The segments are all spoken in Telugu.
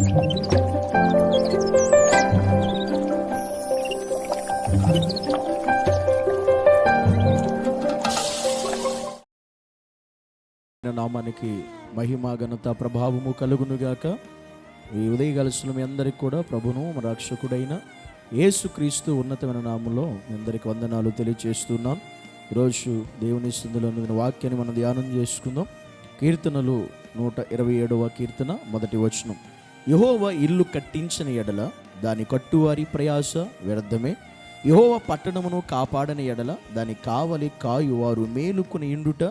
నామానికి మహిమ ఘనత ప్రభావము కలుగునుగాక. ఈ ఉదయగలసిన మీ అందరికి కూడా ప్రభును రక్షకుడైన యేసుక్రీస్తు ఉన్నతమైన నామంలో మీ అందరికి వందనాలు తెలియజేస్తున్నాం ఈరోజు దేవుని స్థుతిలో వాక్యాన్ని మనం ధ్యానం చేసుకుందాం. కీర్తనలు నూట ఇరవై ఏడవ కీర్తన మొదటి వచనం. యహోవ ఇల్లు కట్టించిన ఎడల దాని కట్టువారి ప్రయాస వ్యర్థమే. యహోవ పట్టణమును కాపాడని ఎడల దాని కావలి కాయువారు మేలుకుని ఇండుట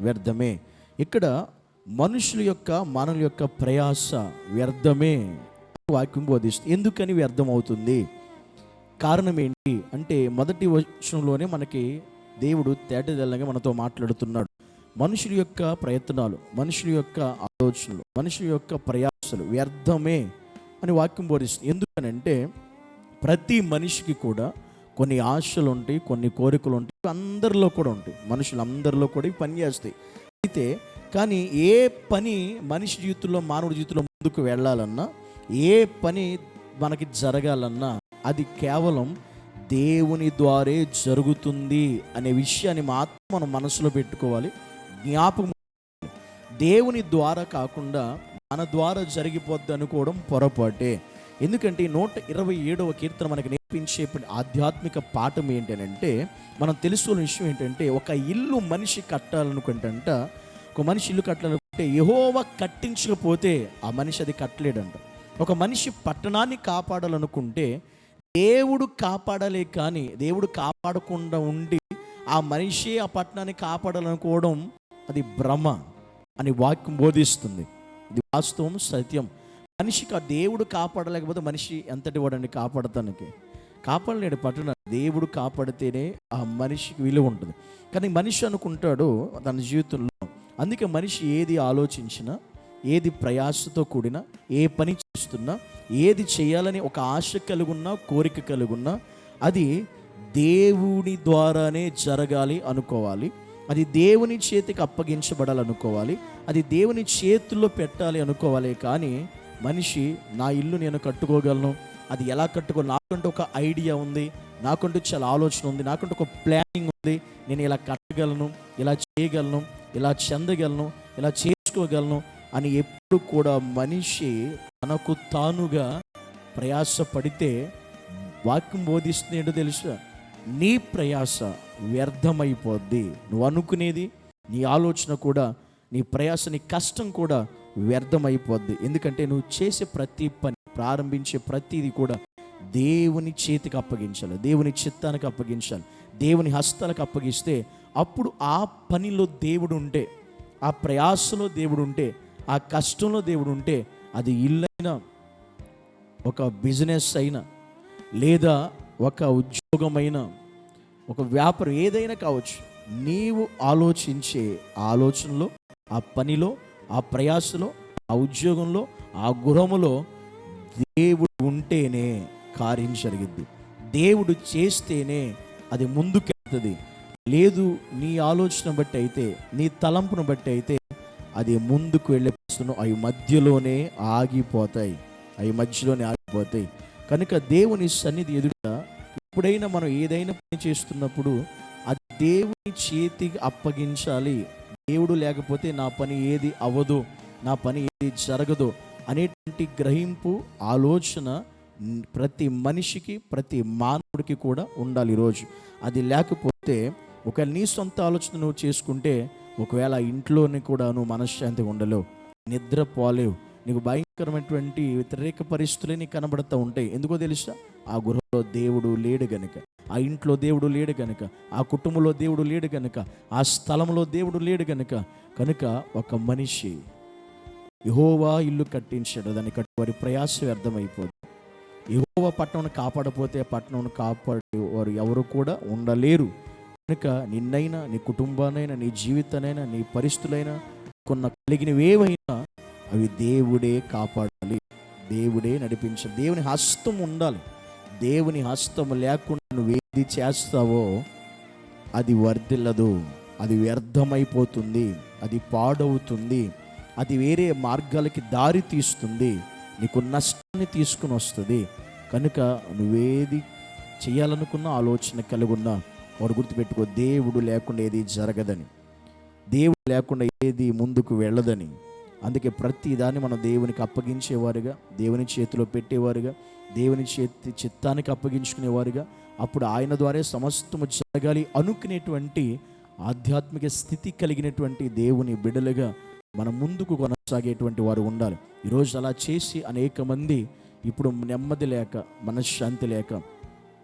వ్యర్థమే. ఇక్కడ మనుషుల యొక్క మానవుల యొక్క ప్రయాస వ్యర్థమే వాక్యం బోధిస్తుంది. ఎందుకని వ్యర్థం అవుతుంది కారణం ఏంటి? అంటే మొదటి వచనంలోనే మనకి దేవుడు తేటదెల్లగా మనతో మాట్లాడుతున్నాడు. మనుషుల యొక్క ప్రయత్నాలు మనుషుల యొక్క ఆలోచనలు మనుషుల యొక్క అసలు వ్యర్థమే అని వాక్యం బోధిస్తుంది. ఎందుకనంటే ప్రతి మనిషికి కూడా కొన్ని ఆశలు ఉంటాయి కొన్ని కోరికలు ఉంటాయి అందరిలో కూడా ఉంటాయి. మనుషులు అందరిలో కూడా ఇవి పనిచేస్తాయి. అయితే కానీ ఏ పని మనిషి జీవితంలో మానవుడి జీవితంలో ముందుకు వెళ్ళాలన్నా ఏ పని మనకి జరగాలన్నా అది కేవలం దేవుని ద్వారే జరుగుతుంది అనే విషయాన్ని మాత్రం మనం మనసులో పెట్టుకోవాలి. జ్ఞాపకం దేవుని ద్వారా కాకుండా మన ద్వారా జరిగిపోద్ది అనుకోవడం పొరపాటే. ఎందుకంటే ఈ నూట ఇరవై ఏడవ కీర్తన మనకి నేర్పించే ఆధ్యాత్మిక పాఠం ఏంటంటే మనం తెలుసుకున్న విషయం ఏంటంటే ఒక ఇల్లు మనిషి కట్టాలనుకుంటంట ఒక మనిషి ఇల్లు కట్టాలనుకుంటే యహోవ కట్టించకపోతే ఆ మనిషి అది కట్టలేడంట. ఒక మనిషి పట్టణాన్ని కాపాడాలనుకుంటే దేవుడు కాపాడలే కానీ దేవుడు కాపాడకుండా ఉండి ఆ మనిషి ఆ పట్టణాన్ని కాపాడాలనుకోవడం అది భ్రమ. అని వాక్యం బోధిస్తుంది. ఇది వాస్తవం సత్యం. మనిషికి ఆ దేవుడు కాపాడలేకపోతే మనిషి ఎంతటి వాడని కాపాడతానికి? కాపాడలేడు పట్టణ దేవుడు కాపాడితేనే ఆ మనిషికి విలువ ఉంటుంది. కానీ మనిషి అనుకుంటాడు తన జీవితంలో అందుకే మనిషి ఏది ఆలోచించినా ఏది ప్రయాసతో కూడిన ఏ పని చేస్తున్నా ఏది చేయాలని ఒక ఆశ కలుగున్నా కోరిక కలుగున్నా అది దేవుని ద్వారానే జరగాలి అనుకోవాలి. అది దేవుని చేతికి అప్పగించబడాలనుకోవాలి. అది దేవుని చేతుల్లో పెట్టాలి అనుకోవాలి కానీ మనిషి నా ఇల్లు నేను కట్టుకోగలను. అది ఎలా కట్టుకో నాకంటూ ఒక ఐడియా ఉంది. నాకంటూ చాలా ఆలోచన ఉంది. నాకంటూ ఒక ప్లానింగ్ ఉంది. నేను ఇలా కట్టగలను ఇలా చేయగలను ఇలా చెందగలను ఇలా చేసుకోగలను అని ఎప్పుడు కూడా మనిషి తనకు తానుగా ప్రయాసపడితే వాక్యం బోధిస్తుంది ఏంటో తెలుసా? నీ ప్రయాస వ్యర్థమైపోద్ది. నువ్వు అనుకునేది నీ ఆలోచన కూడా నీ ప్రయాస నీ కష్టం కూడా వ్యర్థమైపోద్ది. ఎందుకంటే నువ్వు చేసే ప్రతి పని ప్రారంభించే ప్రతిది కూడా దేవుని చేతికి అప్పగించాలి. దేవుని చిత్తానికి అప్పగించాలి. దేవుని హస్తాలకు అప్పగిస్తే అప్పుడు ఆ పనిలో దేవుడు ఉంటే ఆ ప్రయాసలో దేవుడు ఉంటే ఆ కష్టంలో దేవుడు ఉంటే అది ఇల్లైనా ఒక బిజినెస్ అయినా లేదా ఒక ఉద్యోగమైన ఒక వ్యాపారం ఏదైనా కావచ్చు నీవు ఆలోచించే ఆలోచనలో ఆ పనిలో ఆ ప్రయాసలో ఆ ఉద్యోగంలో ఆ గృహములో దేవుడు ఉంటేనే కార్యం జరిగిద్ది దేవుడు చేస్తేనే అది ముందుకెళ్తుంది. లేదు నీ ఆలోచన బట్టి అయితే నీ తలంపును బట్టి అయితే అది ముందుకు వెళ్ళే అవి మధ్యలోనే ఆగిపోతాయి. అవి మధ్యలోనే ఆగిపోతాయి. కనుక దేవుని సన్నిధి ఎదురు ఎప్పుడైనా మనం ఏదైనా పని చేస్తున్నప్పుడు అది దేవుని చేతికి అప్పగించాలి. దేవుడు లేకపోతే నా పని ఏది అవ్వదు నా పని ఏది జరగదు అనేటువంటి గ్రహింపు ఆలోచన ప్రతి మనిషికి ప్రతి మానవుడికి కూడా ఉండాలి ఈరోజు. అది లేకపోతే ఒక నీ సొంత ఆలోచన నువ్వు చేసుకుంటే ఒకవేళ ఇంట్లోని కూడా నువ్వు మనశ్శాంతిగా ఉండలేవు నిద్రపోలేవు నీకు భయం భయంకరమైనటువంటి వ్యతిరేక పరిస్థితులే నీకు కనబడుతూ ఉంటాయి. ఎందుకో తెలుసా? ఆ గృహంలో దేవుడు లేడు గనుక ఆ ఇంట్లో దేవుడు లేడు గనుక ఆ కుటుంబంలో దేవుడు లేడు గనుక ఆ స్థలంలో దేవుడు లేడు గనుక కనుక ఒక మనిషి యహోవా ఇల్లు కట్టించాడు. దాన్ని కట్టి వారి ప్రయాస వ్యర్థమైపోదు యహోవా పట్టణం కాపాడపోతే పట్టణం కాపాడే వారు ఎవరు కూడా ఉండలేరు. కనుక నిన్నైనా నీ కుటుంబానైనా నీ జీవితానైనా నీ పరిస్థితులైనా కొన్న కలిగినవేవైనా అవి దేవుడే కాపాడాలి. దేవుడే నడిపించాలి. దేవుని హస్తం ఉండాలి. దేవుని హస్తం లేకుండా నువ్వు ఏది చేస్తావో అది వర్ధిల్లదు. అది వ్యర్థమైపోతుంది. అది పాడవుతుంది. అది వేరే మార్గాలకి దారి తీస్తుంది. నీకు నష్టాన్ని తీసుకుని వస్తుంది. కనుక నువ్వేది చేయాలనుకున్న ఆలోచన కలిగి ఉన్నా వాడు గుర్తుపెట్టుకో దేవుడు లేకుండా ఏది జరగదని. దేవుడు లేకుండా ఏది ముందుకు వెళ్ళదని. అందుకే ప్రతి దాన్ని మనం దేవునికి అప్పగించేవారుగా దేవుని చేతిలో పెట్టేవారుగా దేవుని చేతి చిత్తానికి అప్పగించుకునేవారుగా అప్పుడు ఆయన ద్వారా సమస్తము జరగాలి అనుకునేటువంటి ఆధ్యాత్మిక స్థితి కలిగినటువంటి దేవుని బిడలుగా మనం ముందుకు కొనసాగేటువంటి వారు ఉండాలి. ఈరోజు అలా చేసి అనేక మంది ఇప్పుడు నెమ్మది లేక మనశ్శాంతి లేక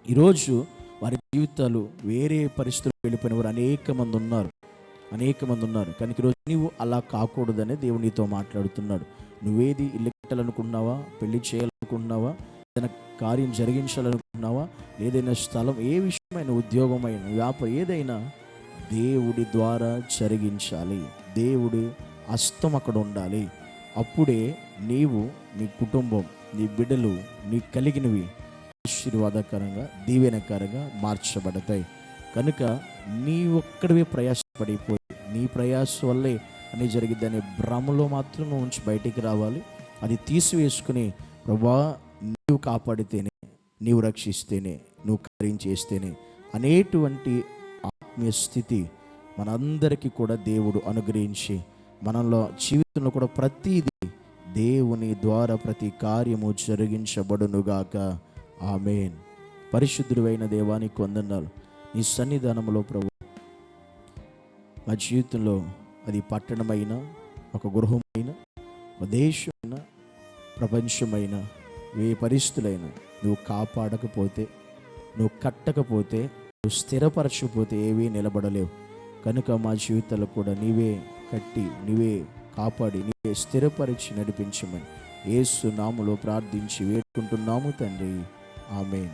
ఈరోజు వారి జీవితాలు వేరే పరిస్థితులు వెళ్ళిపోయిన వారు అనేక మంది ఉన్నారు. అనేక మంది ఉన్నారు కనుక ఈరోజు నీవు అలా కాకూడదనే దేవుడు నీతో మాట్లాడుతున్నాడు. నువ్వేది ఇల్లు కట్టాలనుకున్నావా పెళ్ళి చేయాలనుకున్నావా? ఏదైనా కార్యం జరిగించాలనుకున్నావా? ఏదైనా స్థలం ఏ విషయమైన ఉద్యోగమైన వ్యాపారం ఏదైనా దేవుడి ద్వారా జరిగించాలి. దేవుడి హస్తం అక్కడ ఉండాలి. అప్పుడే నీవు నీ కుటుంబం నీ బిడ్డలు నీ కలిగినవి ఆశీర్వాదకరంగా దీవెనకరంగా మార్చబడతాయి. కనుక నీ ఒక్కడివే ప్రయాసపడిపోయి నీ ప్రయాస వల్లే అని జరిగిద్దనే భ్రమలో మాత్రం నువ్వు ఉంచి బయటికి రావాలి. అది తీసివేసుకుని ప్రభా నీవు కాపాడితేనే నీవు రక్షిస్తేనే నువ్వు కార్యం చేస్తేనే అనేటువంటి ఆత్మీయ స్థితి మనందరికీ కూడా దేవుడు అనుగ్రహించి మనలో జీవితంలో కూడా ప్రతిదీ దేవుని ద్వారా ప్రతి కార్యము జరిగించబడునుగాక. ఆమెన్. పరిశుద్ధుడు అయిన దేవానికి వందనాలు. నీ సన్నిధానంలో ప్రభు మా జీవితంలో అది పట్టణమైన ఒక గృహమైన ఒక దేశమైన ప్రపంచమైన ఏ పరిస్థితులైనా నువ్వు కాపాడకపోతే నువ్వు కట్టకపోతే నువ్వు స్థిరపరచకపోతే ఏవీ నిలబడలేవు. కనుక మా జీవితాలు కూడా నీవే కట్టి నీవే కాపాడి నీవే స్థిరపరిచి నడిపించమని ఏసు నాములో ప్రార్థించి వేడుకుంటున్నాము తండ్రి. ఆమె